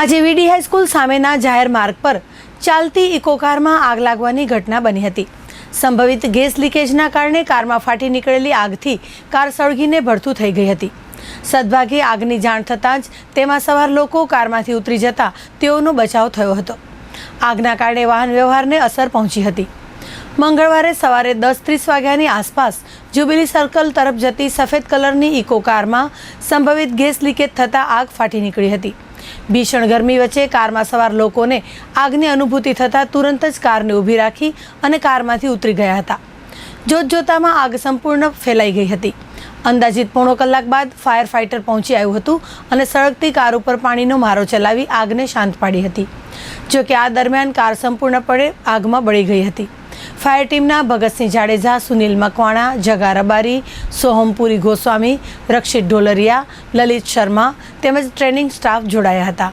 આજે વીડી હાઈસ્કૂલ સામેના જાહેર માર્ગ પર ચાલતી ઇકોકારમાં આગ લાગવાની ઘટના બની હતી. સંભવિત ગેસ લીકેજના કારણે કારમાં ફાટી નીકળેલી આગથી કાર સળગીને ભડથું થઈ ગઈ હતી. સદભાગે આગની જાણ થતાં જ તેમાં સવાર લોકો કારમાંથી ઉતરી જતા તેઓનો બચાવ થયો હતો. આગના કારણે વાહન વ્યવહારને અસર પહોંચી હતી. મંગળવારે સવારે દસ ત્રીસ વાગ્યાની આસપાસ જ્યુબિલી સર્કલ તરફ જતી સફેદ કલરની ઇકો કારમાં સંભવિત ગેસ લીકેજ થતાં આગ ફાટી નીકળી હતી. ભીષણ ગરમી વચ્ચે કારમાં સવાર લોકોને આગની અનુભૂતિ થતાં તુરંત જ કારને ઊભી રાખી અને કારમાંથી ઉતરી ગયા હતા. જોતજોતામાં આગ સંપૂર્ણ ફેલાઈ ગઈ હતી. અંદાજિત પોણો કલાક બાદ ફાયર ફાઇટર પહોંચી આવ્યું હતું અને સળગતી કાર ઉપર પાણીનો મારો ચલાવી આગને શાંત પાડી હતી. જો કે આ દરમિયાન કાર સંપૂર્ણપણે આગમાં બળી ગઈ હતી. ફાયર ટીમના ભગતસિંહ જાડેજા, સુનિલ મકવાણા જગા રબારી સોહમપુરી ગોસ્વામી, રક્ષિત ઢોલરિયા, લલિત શર્મા તેમજ ટ્રેનિંગ સ્ટાફ જોડાયા હતા.